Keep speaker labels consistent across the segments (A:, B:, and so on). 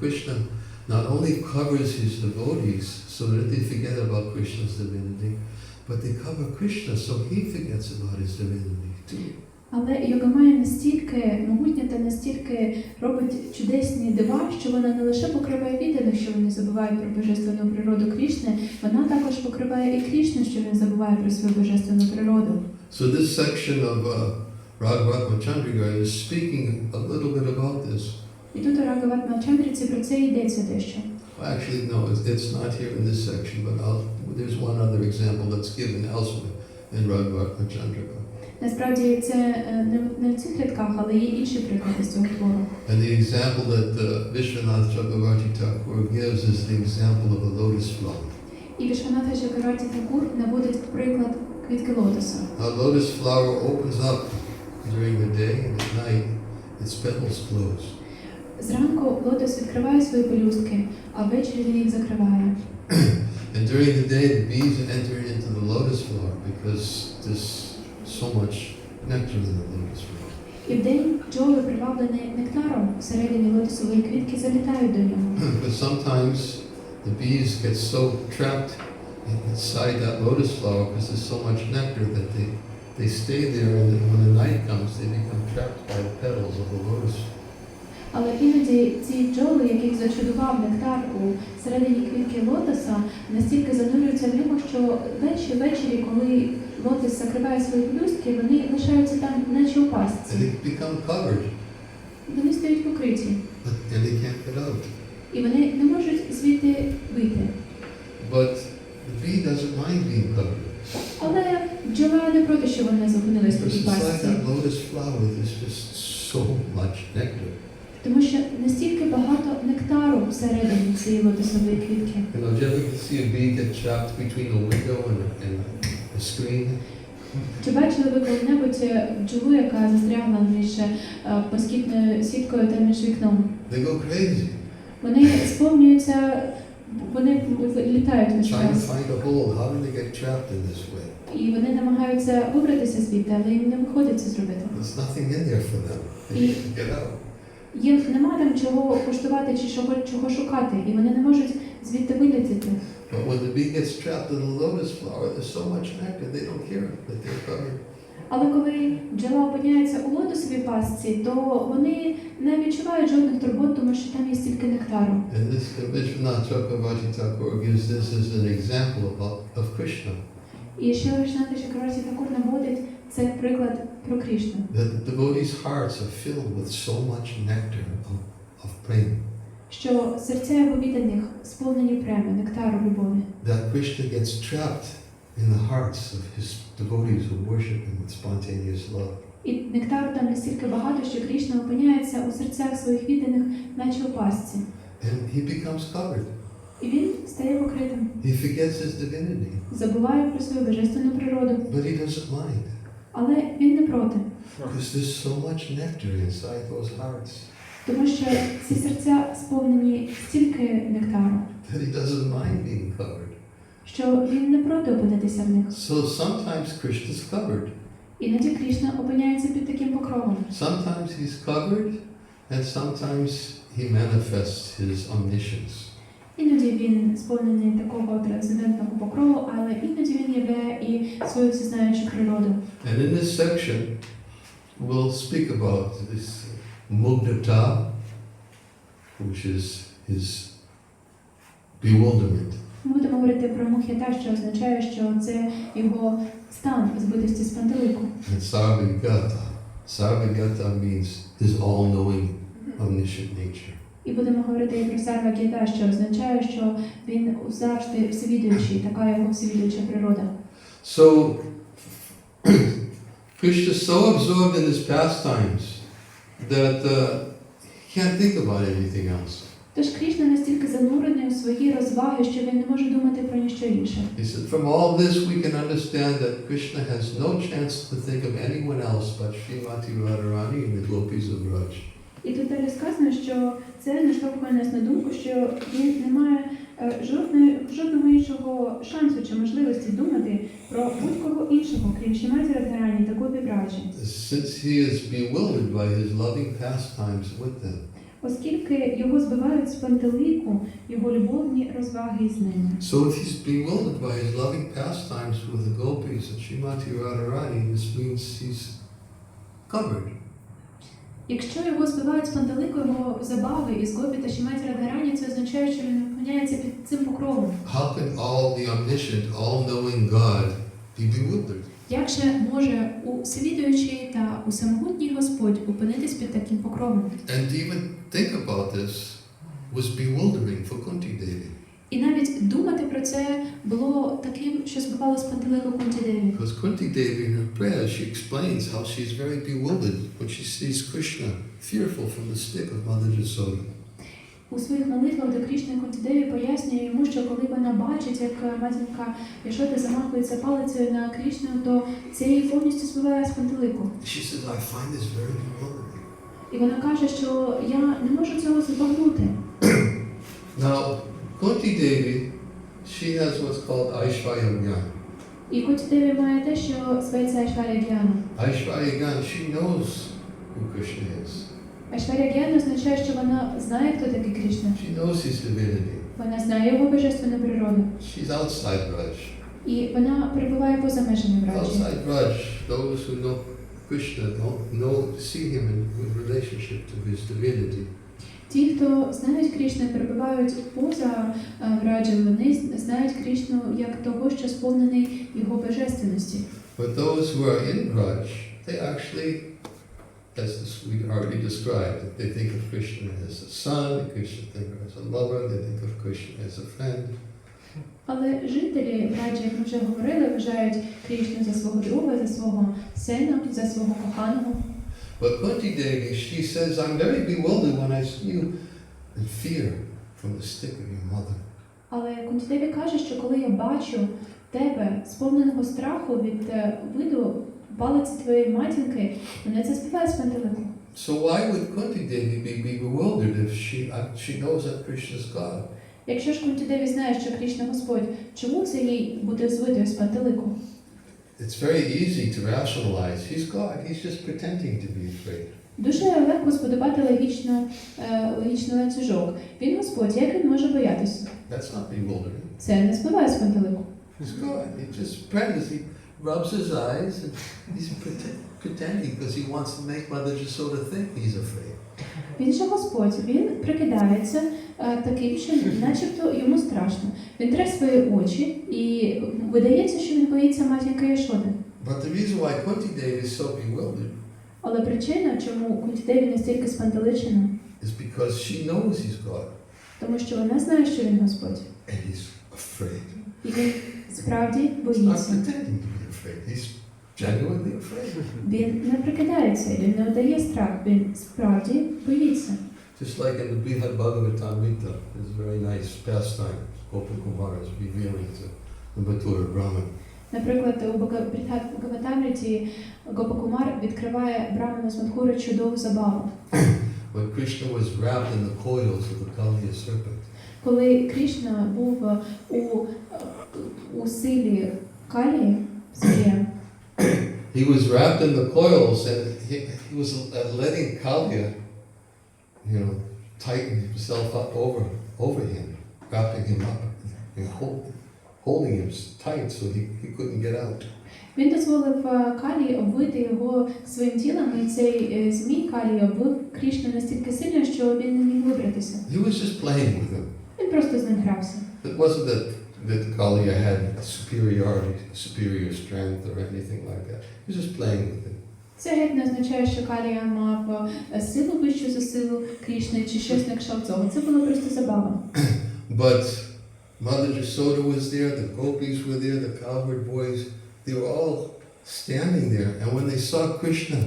A: Krishna not only covers his devotees so that they forget about Krishna's divinity, but they cover Krishna so he forgets about his divinity too.
B: Але Йогамая настільки могутня та настільки робить чудесні дива, що вона не лише покриває відданих, що вони забувають про божественну природу Крішни, вона також покриває і Крішну, що він забуває про свою божественну природу.
A: So this section of uh, Raghavat Chandriga is speaking a little bit about this.
B: І тут у Рагават Мачандріці про це йдеться дещо.
A: Actually, no, it's, it's not here in this section, but I'll, there's one other example that's given elsewhere in Raghavat Chandriga.
B: Насправді це е, не, не в цих рядках, але є інші приклади з цього твору.
A: And the example that uh, Vishwanath Chakravarti Thakur gives is the example of a lotus flower.
B: І Вішваната Чакараті Такур наводить приклад квітки лотоса.
A: A lotus flower opens up during the day and at night its petals close.
B: Зранку лотос відкриває свої пелюстки, а ввечері він їх закриває.
A: And during the day, the bees enter into the lotus flower because there's so much nectar in the lotus flower.
B: І вдень бджоли, приваблені нектаром всередині лотосової квітки, залітають до нього.
A: but sometimes the bees get so trapped inside that lotus flower because there's so much nectar that they, they stay there and then when the night comes they become trapped by the petals of the lotus
B: Але іноді ці бджоли, яких зачудував нектар у середині квітки лотоса, настільки занурюються в нього, що ввечері, ввечері, коли лотос закриває свої пелюстки, вони лишаються там, наче у пастці.
A: they become covered
B: Вони стають покриті, і вони не можуть звідти вийти.
A: But the bee doesn't mind being covered
B: Але бджола не проти, що вони зупинились цій
A: it's like that lotus flower. There's just so much nectar. Trapped between a window and and a screen?
B: Чи бачили ви коли-небудь е, бджолу, яка застрягла між е, москітною сіткою та між вікном?
A: They go crazy.
B: Вони сповнюються, вони літають весь
A: trying to
B: час.
A: find a hole. How do they get trapped in this way?
B: І вони намагаються вибратися звідти, але їм не виходить це зробити.
A: There's nothing in there for them. They can't get out.
B: Їм нема там чого коштувати чи чого, чого шукати, і вони не можуть звідти вилетіти.
A: But when the bee gets trapped in the lotus flower, there's so much nectar, they don't care that they're covered.
B: Але коли бджола опиняється у лотосовій пастці, то вони не відчувають жодних турбот, тому що там є стільки нектару.
A: And this uh, Vishwanath Chakravarti Thakur gives this as an example of, of Krishna,
B: І ще Вишнати Чакраварті також наводить це приклад про Крішну.
A: that the devotees' hearts are filled with so much nectar of, of prema,
B: що серця його відданих сповнені преми, нектару любові.
A: that Krishna gets trapped in the hearts of his devotees who worship him with spontaneous love.
B: І нектару там настільки багато, що Крішна опиняється у серцях своїх відданих, наче у пастці.
A: And he becomes covered.
B: І він стає покритим,
A: He forgets his divinity,
B: забуває про свою божественну природу.
A: but he doesn't mind
B: Але він не проти,
A: because there's so much nectar inside those hearts
B: тому що ці серця сповнені стільки нектару,
A: that he doesn't mind being covered.
B: що він не проти опинитися в них.
A: So sometimes Krishna's covered,
B: Іноді Крішна опиняється під таким покровом.
A: sometimes he's covered, and sometimes he manifests his omniscience.
B: Іноді він сповнений такого трансцендентного покрову, але іноді він являє і свою всезнаючу природу.
A: And in this section, we'll speak about this mugdata, which is his bewilderment.
B: Ми будемо говорити про мух'ята, що означає, що це його стан збитості з пантелику.
A: And sarvagata. Sarvagata means his all-knowing, omniscient nature.
B: І будемо говорити про сарва гіта, що означає, що він завжди всевідуючий, така його всевідуюча природа.
A: So, Krishna is so absorbed in his pastimes that uh, he can't think about anything else.
B: Тож Крішна настільки занурений у свої розваги, що він не може думати про ніщо інше.
A: He said, from all this we can understand that Krishna has no chance to think of anyone else but Srimati Radharani and the gopis of Raj.
B: І тут далі сказано, що це наштовхує нас на думку, що він не має е, жодного іншого шансу чи можливості думати про будь-кого іншого, крім Шіматі Радгарані та Гопі Браджі.
A: Since he is bewildered by his loving pastimes with them.
B: оскільки його збивають з пантелику його любовні розваги з ними.
A: So if he's bewildered by his loving pastimes with the gopis and Srimati Radharani, this means he's covered.
B: Якщо його збивають з пантелику його забави із гопі та Шіматі Радгарані, це означає, що він опиняється під цим покровом.
A: How can all the omniscient, all-knowing God be bewildered?
B: Як же може усвідуючий та усемогутній Господь опинитись під таким покровом?
A: And even think about this was bewildering for Kunti Devi.
B: І навіть думати про це було таким, що збивало з пантелику Кунті Деві.
A: Because Kunti Devi in her prayers, she explains how she's very bewildered when she sees Krishna fearful from the stick of Mother Jasoda.
B: У своїх молитвах до Крішни Кунті Деві пояснює йому, що коли вона бачить, як матінка Яшода замахується палицею на Крішну, то це її повністю збиває з пантелику.
A: She says, I find this very bewildering.
B: І вона каже, що я не можу цього збагнути.
A: Now, Kunti Devi, she has what's called Aishwarya Gyan.
B: І Кунті Деві має те, що зветься Айшваря Гьяна.
A: Aishwarya Gyan, she knows who Krishna is.
B: Айшваря Гьяна означає, що вона знає, хто такий Крішна.
A: She knows his divinity.
B: Вона знає його божественну природу.
A: She's outside Raj.
B: І вона перебуває поза межами враджі.
A: Outside Raj, those who know Krishna don't know, see him in relationship to his divinity.
B: Ті, хто знають Крішну і перебувають поза е, враджі, вони знають Крішну як того, що сповнений його божественності.
A: But those who are in Raj, they actually, as we already described, they think of Krishna as a son, Krishna think as a lover, they think of Krishna as a friend.
B: Але жителі враджі, як ми вже говорили, вважають Крішну за свого друга, за свого сина, за свого коханого.
A: But Kunti Devi, she says, I'm very bewildered when I see you in fear from the stick of your mother.
B: Але Кунтідеві каже, що коли я бачу тебе, сповненого страху від е, виду палиці твоєї матінки, мене це збиває з пантелику.
A: So why would Kunti Devi be, be bewildered if she, uh, she knows that Krishna's God?
B: Якщо ж Кунтідеві знає, що Крішна Господь, чому це їй буде звитою з пантелику?
A: It's very easy to rationalize. He's God. He's just pretending to be afraid.
B: Дуже легко збудувати логічно, е, логічний ланцюжок. Він Господь, як він може боятися?
A: That's not bewildering.
B: Це не збиває з пантелику.
A: He's God. He just pretends. He rubs his eyes and he's pretend, pretending because he wants to make Mother Jasoda think he's afraid.
B: Він же Господь, він прикидається е, таким, що начебто йому страшно. Він тре свої очі і видається, що він боїться матінки Яшоди.
A: But the reason why Kunti Devi is so bewildered
B: Але причина, чому Кунтідеві настільки спантеличена,
A: is because she knows he's God
B: тому що вона знає, що він Господь.
A: and he's afraid.
B: І він справді
A: He's not
B: боїться.
A: pretending to be afraid. He's.
B: Він не прикидається, він не удає страх, він справді боїться.
A: Just like in the Brihad Bhagavatamrita, there's a very nice pastime. Gopal Kumar is revealing to the Mathura Brahman.
B: Наприклад, у Бхагаватамріті Гопакумар відкриває Браману з Мадхури чудову забаву.
A: When Krishna was wrapped in the coils of the Kaliya serpent,
B: Коли Крішна був е, у, у силі Калії, Сирія,
A: he was wrapped in the coils and he, he was uh, letting Kaliya, you know, tighten himself up over, over him, wrapping him up, and hold, holding him tight so he, he couldn't get out.
B: він дозволив е, Калії обвити його своїм тілом, і цей е, змій Калії обвив Крішну настільки сильно, що він не міг вибратися.
A: He was just playing with him.
B: Він просто з ним грався.
A: It wasn't that, that Kaliya had superiority, superior strength or anything like that. He was just playing with him.
B: Це геть не означає, що Калія мав е, силу вищу за силу Крішни чи щось на кшталт цього. Це була просто забава.
A: But Mother Jasoda was there, the gopis were there, the cowherd boys, they were all standing there. And when they saw Krishna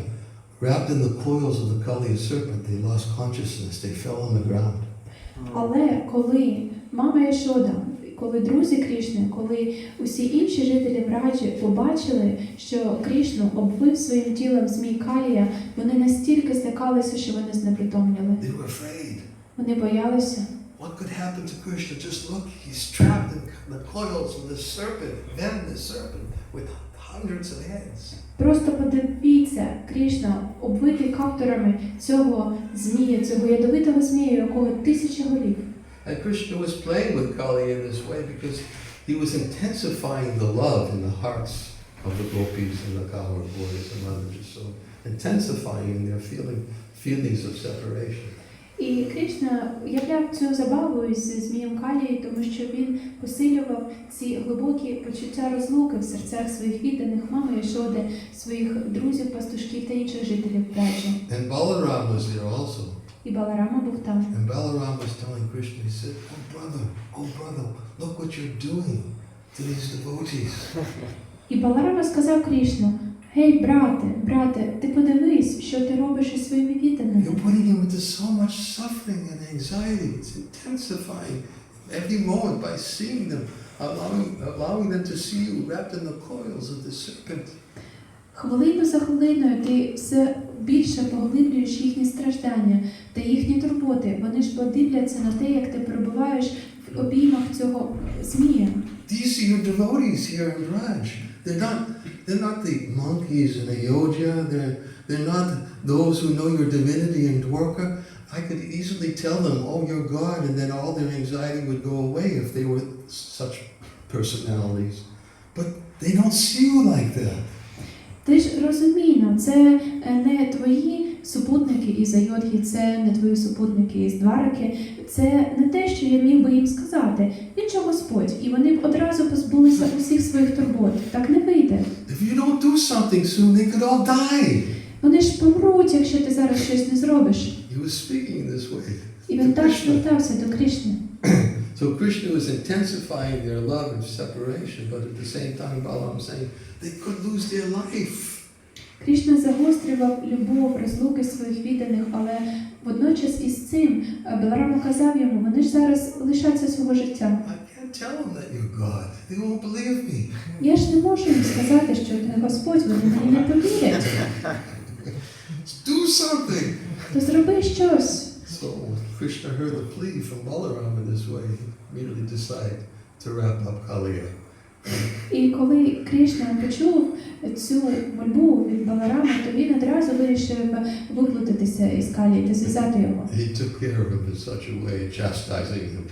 A: wrapped in the coils of the Kaliya serpent, they lost consciousness. They fell on the ground.
B: Але коли мама Яшода, коли друзі Крішни, коли усі інші жителі Враджі побачили, що Крішну обвив своїм тілом змій Калія, вони настільки злякалися, що вони знепритомніли. Вони боялися.
A: What could happen to Krishna? Just look, he's trapped in the coils of the serpent, venomous serpent, with hundreds of heads.
B: Просто подивіться, Крішна обвитий каптурами цього змія, цього ядовитого змія, якого тисячі голів.
A: And Krishna was playing with Kali in this way because he was intensifying the love in the hearts of the gopis and the Kaur boys and others. So intensifying their feeling feelings of separation.
B: І Кришна являв цю забаву із змієм Калії, тому що він посилював ці глибокі почуття розлуки в серцях своїх відданих мами Йшоди, своїх друзів, пастушків та інших жителів Браджі.
A: And Balaram was there also.
B: І Баларама був там.
A: And Balaram was telling Krishna, he said, Oh brother, oh brother, look what you're doing to these devotees.
B: І Баларама сказав Крішну: Гей, брате, брате, ти подивись, що ти робиш із своїми відданими.
A: You're putting him into so much suffering and anxiety. It's intensifying every moment by seeing them, allowing, allowing them to see you wrapped in the coils of the serpent.
B: Хвилину за хвилиною ти все більше поглиблюєш їхні страждання та їхні турботи. Вони ж подивляться на те, як ти перебуваєш в обіймах цього змія.
A: These are devotees here in Raj. They're not, they're not the monkeys in Ayodhya. They're, they're not those who know your divinity in Dwarka. I could easily tell them, oh, you're God, and then all their anxiety would go away if they were such personalities. But they don't see you like that.
B: Ти ж розумійно, це е, не твої супутники із Айодхи, це не твої супутники із Двараки, це не те, що я міг би їм сказати. Він же Господь, і вони б одразу позбулися усіх своїх турбот. Так не вийде.
A: If you don't do something soon, they could all die.
B: Вони ж помруть, якщо ти зараз щось не зробиш.
A: He was speaking this way.
B: І він так звертався до Кришни.
A: So Krishna was intensifying their love and separation, but at the same time, Balaram saying they could lose their life.
B: Кришна загострював любов, розлуки своїх відданих, але водночас із цим е, Баларама казав йому, вони ж зараз лишаться свого життя. Я ж не можу їм сказати, що ти Господь, вони мені не повірять.
A: Do something.
B: То зроби щось.
A: So Krishna heard the plea from Balaram in this way. He immediately decided to wrap up Kaliya.
B: І коли Кришна почув цю мольбу від Баларами, то він одразу вирішив виклутатися із Калі та зв'язати його.
A: He took care of him in such a way, chastising him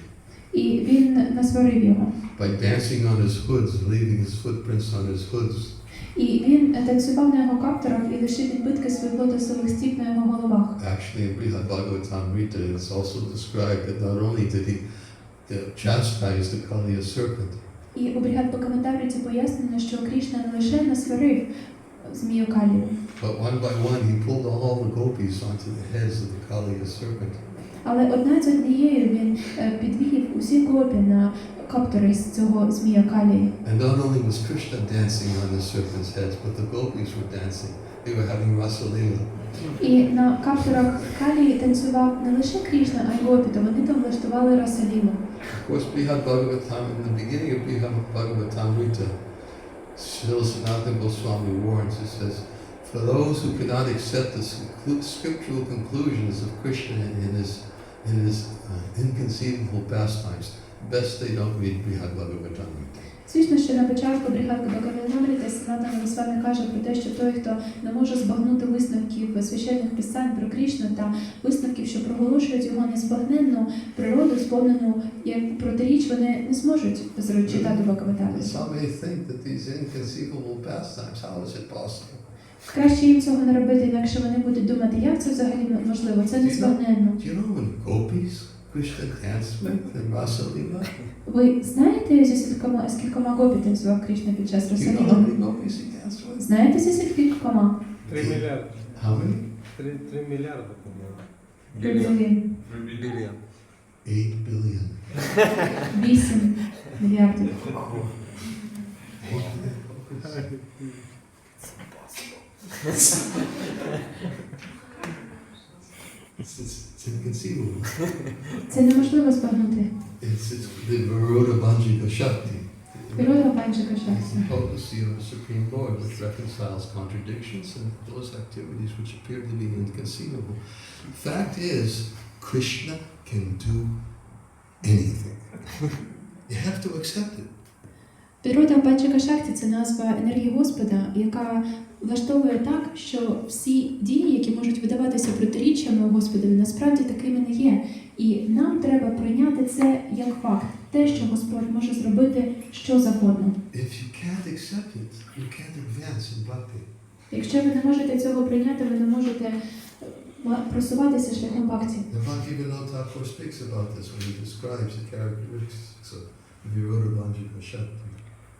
B: І він насварив його.
A: by dancing on his hoods, leaving his footprints on his hoods.
B: І він танцював на його каптурах і лишив відбитки своїх лотосових стіп на його головах.
A: Actually, in Brihad Bhagavatamrita, it's also described that not only did he chastise the Kaliya serpent,
B: І у бригад Бакаментавриці пояснено, що Крішна не лише насварив змію Калію,
A: but one by one he pulled all the gopis onto the heads of the Kaliya serpent.
B: але одна з однією він е, підвів усі гопі на каптури з цього змія Калії.
A: And not only was Krishna dancing on the serpent's heads, but the gopis were dancing. They were having Rasa Leela.
B: І на каптурах Калії танцював не лише Крішна, а й гопі, то вони там влаштували Расалілу.
A: Of course, Brihad Bhagavatam, in the beginning of Brihad Bhagavatamrita, Srila Sanatana Goswami warns, it says, for those who cannot accept the scru- scriptural conclusions of Krishna in his, in his uh, inconceivable pastimes, best they don't read Brihad Bhagavatamrita.
B: Звісно, що на початку бригадки Бакаментавриці Санатана Госвами каже про те, що той, хто не може збагнути висновків священних писань про Крішну та висновків, що проголошують його незбагненну природу, сповнену як протиріч, вони не зможуть читати
A: And
B: Бакаментаврицю.
A: some may think that these inconceivable pastimes, how is it possible?
B: Краще їм цього не робити, інакше вони будуть думати, як це взагалі можливо, це незбагненно.
A: With in Rasa
B: Ви знаєте, зі скількома, скількома гопі танцював Крішна під час
A: he?
B: Знаєте, зі скількома?
C: Три
A: many?
C: Три, три миллиарда, по-моему.
B: Білін.
C: Биллион.
A: Eight billion.
B: Вісім мільярдів.
A: It's, it's, it's inconceivable.
B: Це неможливо збагнути.
A: It's, it's the Varoda Banjika Shakti.
B: Природа панчика
A: It's
B: щастя.
A: the potency of the Supreme Lord which reconciles contradictions and those activities which appear to be inconceivable. Fact is, Krishna can do anything. you have to accept it.
B: Природа Панчака Шакті це назва енергії Господа, яка влаштовує так, що всі дії, які можуть видаватися протиріччями Господові, насправді такими не є. І нам треба прийняти це як факт, те, що Господь може зробити що завгодно. Якщо ви не можете цього прийняти, ви не можете е, просуватися шляхом
A: Shakti.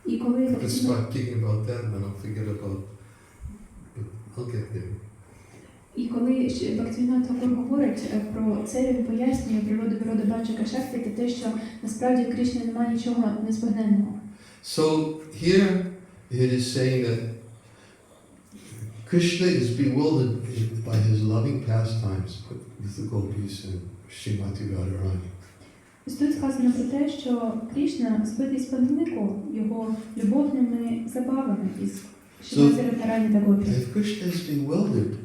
B: І коли І коли ще Такур говорить е, про це, він пояснює природу природи Баджака Шакти та те, що насправді в немає нічого незбагненного.
A: So here it is saying that Krishna is bewildered by his loving pastimes with the gopis and Srimati Radharani.
B: Ось тут сказано про те, що Кришна збитий з пантелику його любовними забавами із Гопі.
A: If Krishna is bewildered,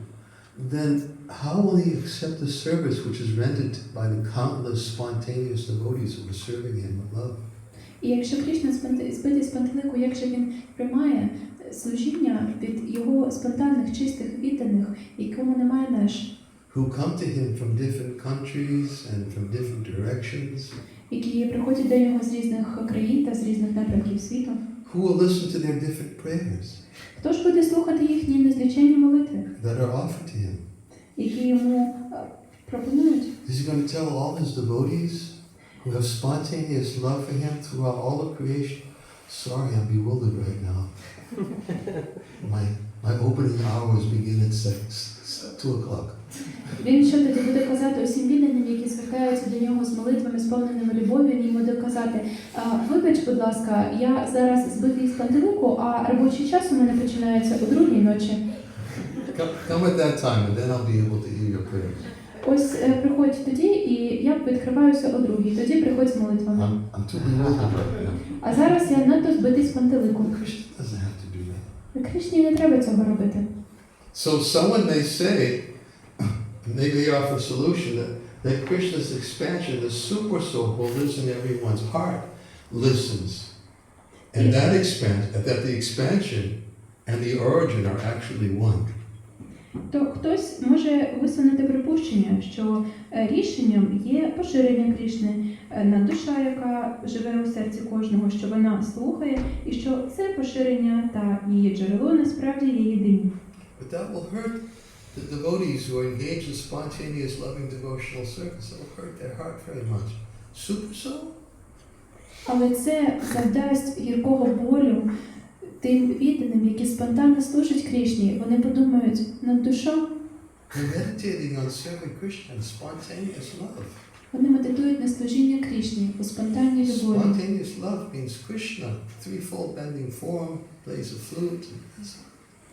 A: then how will he accept the service which is rendered by the countless spontaneous devotees who are serving him with love?
B: І якщо Кришна збитий з пантелику, якщо він приймає е, служіння від його спонтанних, чистих, відданих, якому немає меж,
A: Who come to him from different countries and from different directions,
B: які приходять до нього з різних країн та з різних напрямків світу.
A: who will listen to their different prayers
B: Хто ж буде слухати їхні незліченні молитви,
A: that are offered to him?
B: які йому е, пропонують?
A: Is he going to tell all his devotees who have spontaneous love for him throughout all of creation, sorry, I'm bewildered right now. My, my opening hours begin at six, two o'clock.
B: Він що тоді буде казати усім відданим, які звертаються до нього з молитвами, сповненими любов'ю, він буде казати: вибач, будь ласка, я зараз збитий з пантелику, а робочий час у мене починається о другій ночі.
A: Come, at that time, and then I'll be able to hear your prayers.
B: Ось е, приходь тоді, і я відкриваюся о другій. Тоді приходь з молитвами.
A: I'm, I'm too right now.
B: А зараз я надто збитий з пантелику.
A: Doesn't have to do that.
B: Кришні не треба цього робити.
A: So someone may say, maybe they offer a solution that, that Krishna's expansion, the super soul who lives in everyone's heart, listens. And that expansion, that the expansion and the origin are actually one.
B: То хтось може висунути припущення, що е, рішенням є поширення Крішни е, на душа, яка живе у серці кожного, що вона слухає, і що це поширення та її джерело насправді є єдині.
A: But that will hurt the devotees who are engaged in spontaneous loving devotional service. Will hurt their heart very much. Super soul?
B: Але це завдасть гіркого болю тим відданим, які спонтанно служать Крішні. Вони подумають над душа,
A: meditating on serving Krishna in spontaneous love.
B: вони медитують на служіння Крішні у спонтанній любові.
A: Spontaneous love means Krishna, threefold bending form, plays a flute,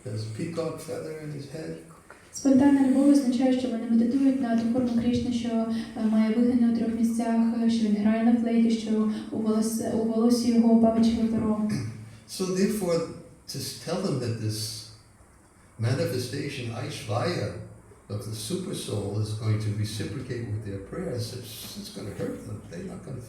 A: has a peacock feather in his head.
B: Спонтанна любов означає, що вони медитують на ту форму Крішни, що е, має вигини у трьох місцях, е, що він грає на флейті, що у волосі, у волосі його павичеве перо.
A: So therefore, to tell them that this manifestation, Aishvaya, of the super soul is going to reciprocate with their prayers, it's, it's going to hurt them. They're not going to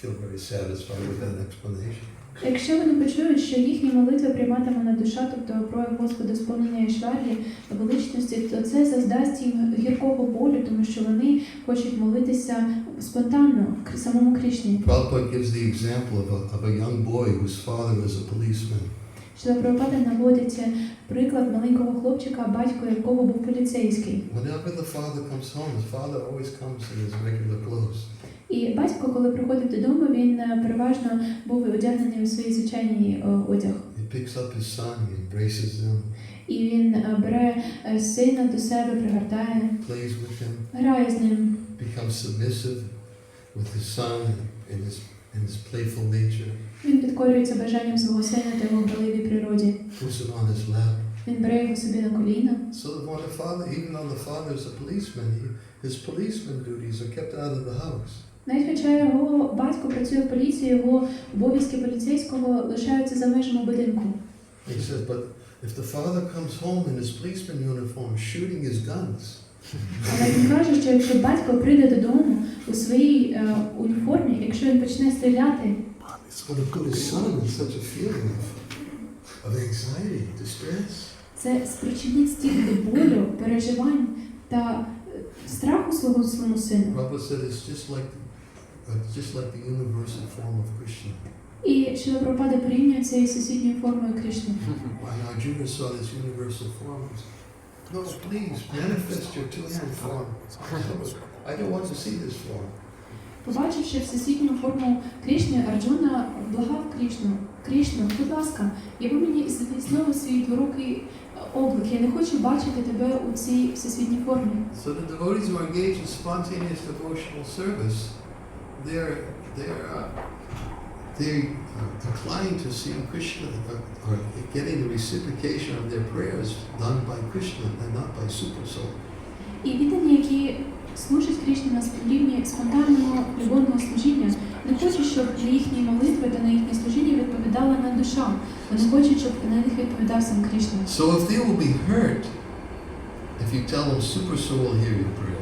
A: feel very satisfied with that explanation.
B: Якщо вони почують, що їхні молитви прийматиме на душа, тобто прояв Господа сповнення Ішварії величності, то це заздасть їм гіркого болю, тому що вони хочуть молитися спонтанно самому Крішні.
A: Prabhupada gives the example of a, of a young boy whose father was a policeman.
B: Шила Прабхупада наводить приклад маленького хлопчика, батько якого був поліцейський.
A: Whenever the father comes home, his father always comes in his regular clothes.
B: І батько, коли приходив додому, він е, переважно був одягнений у свій звичайний е, одяг.
A: He picks up his son, he embraces him,
B: І він е, бере е, сина до себе, пригортає,
A: plays with him,
B: грає з ним,
A: becomes submissive with his son in his, in his playful nature,
B: він підкорюється бажанням свого сина та його граливій природі.
A: puts him on his lap.
B: Він бере його собі на коліна.
A: So that when the father, even though the father is a policeman, he, his policeman duties are kept out of the house.
B: Навіть хоча його батько працює в поліції, його обов'язки поліцейського лишаються за межами будинку.
A: He says, but if the father comes home in his policeman uniform shooting his guns,
B: Але він каже, що якщо батько прийде додому у своїй е, уніформі, якщо він почне стріляти,
A: But to put his son in such a feeling of, of anxiety, distress.
B: Це спричинить стільки болю, переживань та е, страху свого своєму сину.
A: Prabhupada said it's just like, just like the universal form of Krishna.
B: І Шила Прабхупада порівнює це із всесвітньою формою Кришни.
A: When Arjuna saw this universal form, no, please, manifest your two-hand form. I don't want to see this form.
B: Побачивши всесвітню форму Кришни, Арджуна благав Кришну. Кришну, будь ласка, яви мені знову свій дворукий облик. Я не хочу бачити тебе у цій всесвітній формі.
A: So the devotees who are engaged in spontaneous devotional service, they're they're uh, they uh, inclined to seeing Krishna uh, or getting the reciprocation of their prayers done by Krishna and not by super soul.
B: І віддані, які служать Кришні на рівні спонтанного любовного служіння, не хочуть, щоб на їхні молитви та на їхнє служіння відповідала на душа. Вони хочуть, щоб на них відповідав сам Кришна.
A: So if they will be hurt, if you tell them super soul will hear your prayers,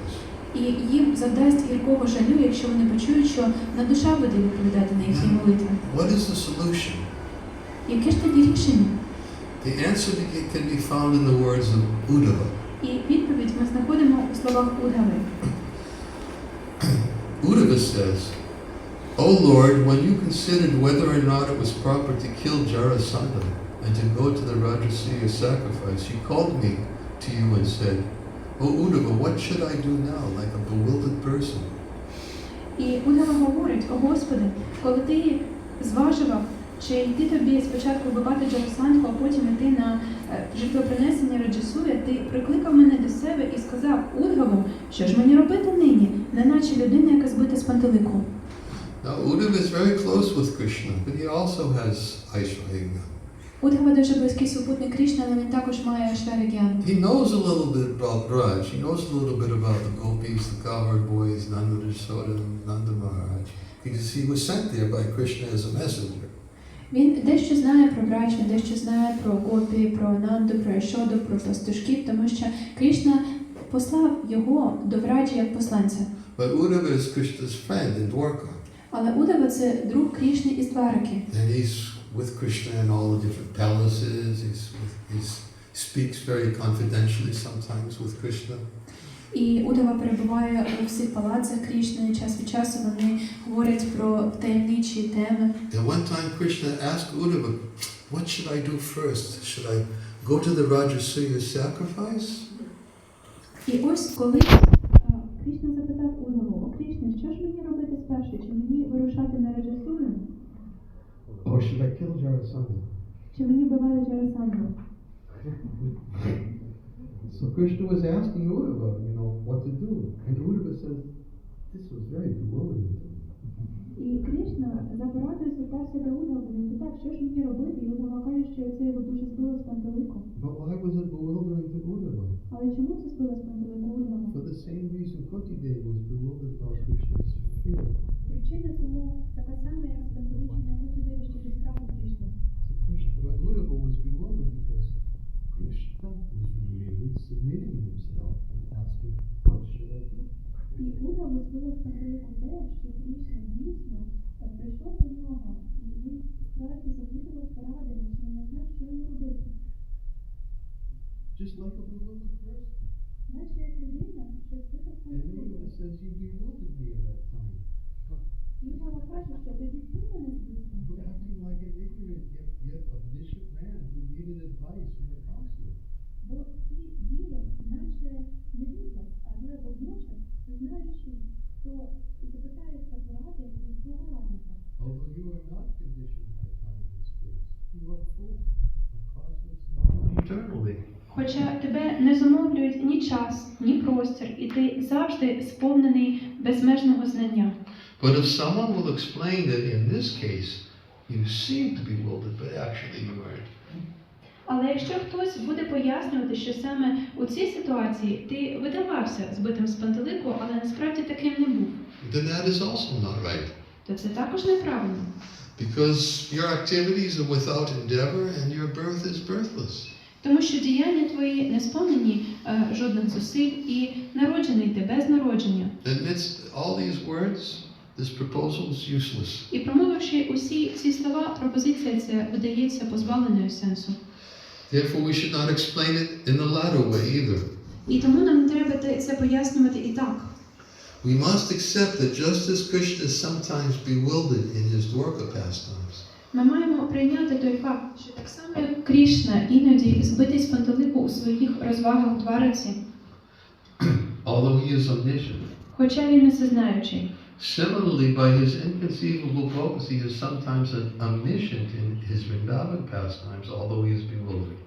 B: І їм завдасть гіркого жалю, якщо вони почують, що на душа буде відповідати на їхні молитви.
A: what is the solution?
B: Яке ж тоді рішення?
A: The answer be- can be found in the words of Uddhava.
B: І відповідь ми знаходимо у словах Удгави.
A: Uddhava says, O Lord, when you considered whether or not it was proper to kill Jarasandha and to go to the Rajasuya sacrifice, you called me to you and said, O Uddhava, what should I do now, like a bewildered person?
B: І Удгава говорить, о Господи, коли ти зважував, чи йти тобі спочатку вбивати Джарасандху, а потім йти на е, жертвопринесення Раджасуя, ти прикликав мене до себе і сказав Удгаву, що ж мені робити нині, неначе людина, яка збита з пантелику.
A: Now, Uddhava is very close with Krishna, but he also has Aishwarya.
B: Удгава дуже близький супутник Крішна, але він також має Шваригян.
A: He knows a little bit about Raj. He knows a little bit about the gopis, the cowherd boys, Nanda Yasoda, Nanda Maharaj. Because he was sent there by Krishna as a messenger.
B: Він дещо знає про Брач, він дещо знає про Гопі, про Нанду, про Ешоду, про пастушків, тому що Крішна послав його до Враджі як посланця.
A: But Uddhava is Krishna's friend in Dwarka.
B: Але Удава це друг Крішни із Двараки.
A: And he's with Krishna in all the different palaces. He's with, he's speaks very confidentially sometimes with Krishna.
B: І Удава перебуває у всіх палацах Крішни. Час від часу вони говорять про таємничі теми.
A: And one time Krishna asked Uddhava, what should I do first? Should I go to the Rajasuya sacrifice?
B: І ось коли а, Крішна запитав Удаву, о Крішна, що ж мені робити спершу? Чи мені вирушати на Раджасую?
A: Should I kill Jarasandha?
B: Чи мені вбивати Джарасандру?
A: So Krishna was asking Uddhava, you know, what to do. And Uddhava said, this was very bewildering to me.
B: І Кришна за порадою звертався до Удава, він питав, що ж мені робити, і Удава каже, що це його дуже збило з пантелику.
A: But why was it bewildering to Uddhava?
B: Але чому це збило з пантелику Удава?
A: For the same reason Kuti Devi was bewildered about Krishna's fear.
B: Причина цьому така сама, як спантеличення Кутідеві
A: but Uddhava was bewildered because Krishna was really submitting himself and asking, what should I do?
B: І Удава збило з пантелику те, що Кришна дійсно е, прийшов до нього, і він справді запитував поради, чи не знав, що йому робити.
A: Just like a bewildered person.
B: Наче як людина, що збита з
A: And Uddhava
B: пантелику.
A: says, you bewildered me at that time.
B: І Удава каже, що тоді ти мене збив з
A: You're
B: пантелику.
A: acting like an ignorant yet, yet omniscient man who needed advice from a counselor.
B: Бо ти діяв, наче невіглас, але водночас знаючи, хто запитається поради від свого радника.
A: Although you are not conditioned by time and space, you are full of cosmos knowledge eternally.
B: Хоча тебе не зумовлюють ні час, ні простір, і ти завжди сповнений безмежного знання.
A: But if someone will explain that in this case you seem to be bewildered, but actually you aren't,
B: Але якщо хтось буде пояснювати, що саме у цій ситуації ти видавався збитим з пантелику, але насправді таким не був,
A: then that is also not right.
B: то це також неправильно.
A: Because your activities are without endeavor and your birth is birthless.
B: Тому що діяння твої не сповнені е, жодних зусиль і народжений ти без народження.
A: Amidst all these words, this proposal is useless.
B: І промовивши усі ці слова, пропозиція ця видається позбавленою сенсу.
A: Therefore, we should not explain it in the latter way either.
B: І тому нам не треба це пояснювати і так.
A: We must accept that just as Krishna is sometimes bewildered in his Dwarka pastimes,
B: Ми маємо прийняти той факт, що так само як Крішна іноді збитий з пантелику у своїх розвагах в Двараці,
A: although he is omniscient,
B: хоча він не всезнаючий.
A: Similarly, by his inconceivable potency, he is sometimes omniscient in his Vrindavan pastimes, although he is bewildered.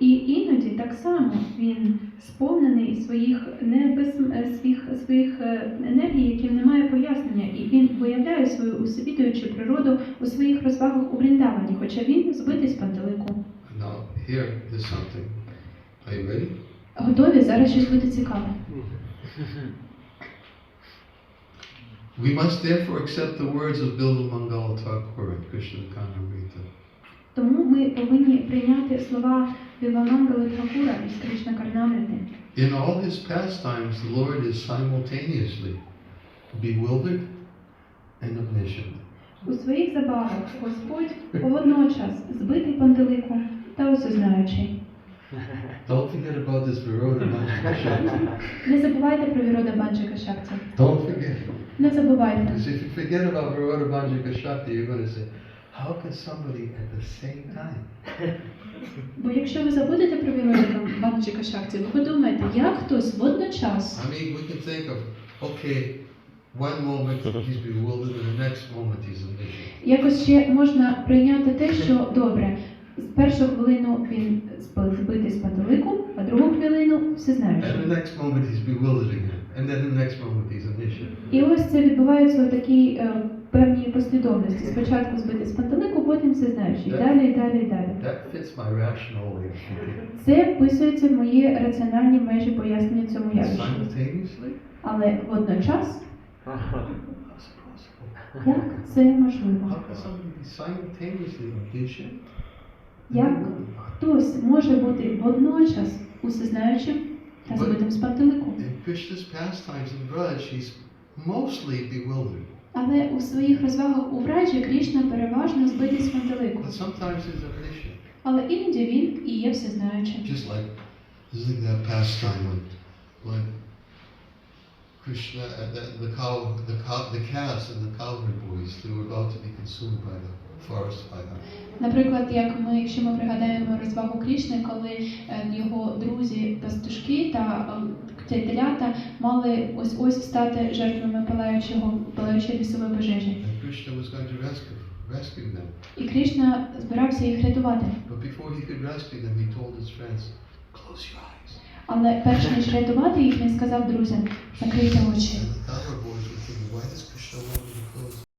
B: І іноді так само він сповнений своїх небес е, своїх, своїх е, енергій, яким немає пояснення, і він виявляє свою усвідуючу природу у своїх розвагах у Вріндавані, хоча він збитий з пантелику.
A: Now, here is something. Are you ready?
B: Готові зараз щось буде цікаве.
A: We must therefore accept the words of Bilva Mangala Thakur and Krishna Kanamrita.
B: Тому ми повинні прийняти слова Віланангали Тхакура із Кришна Карнамрити.
A: In all his pastimes, the Lord is simultaneously bewildered and omniscient.
B: У своїх забавах Господь водночас збитий пантелику та усезнаючий.
A: Don't forget about this Viroda Manjaka
B: Не забувайте про Вірода Банджика Шакті.
A: Don't forget.
B: Не забувайте.
A: Because if you forget about Viroda Banjaka Shakti, you're going to say, how can somebody at the same time?
B: Бо якщо ви забудете про Вірода Банджика Шакті, ви подумаєте, як хтось водночас
A: I mean, we can think of, okay, one moment he's bewildered, and the next moment he's
B: якось ще можна прийняти те, що добре. З першу хвилину він збитий з пантелику, а другу хвилину
A: And the
B: всезнаючий.
A: next moment he's bewildered again. And then the next moment he's omniscient.
B: І ось це відбувається в такій е, певній послідовності. Спочатку збитий з пантелику, потім всезнаючий. І далі, і далі, і далі.
A: That fits my rational way of thinking.
B: Це вписується в мої раціональні межі пояснення цьому явищу.
A: Simultaneously?
B: Але водночас,
A: How's it possible?
B: як це можливо?
A: How can somebody be simultaneously omniscient?
B: Як хтось може бути водночас усезнаючим та збитим з пантелику,
A: In Krishna's pastimes in Braj, he's mostly bewildered.
B: але у своїх розвагах у враджі Крішна переважно збитий з пантелику.
A: But sometimes he's omniscient.
B: Але іноді він і є всезнаючим.
A: Just like, is like that pastime when, when Krishna the, the cow, the cow, the calves and the cowherd boys, they were about to be consumed by the.
B: Наприклад, як ми, якщо ми пригадаємо розвагу Крішни, коли е, його друзі пастушки та е, телята мали ось ось стати жертвами палаючого палаючої лісової пожежі. І Крішна збирався їх рятувати. Але перш ніж рятувати їх, він сказав друзям: закрийте очі.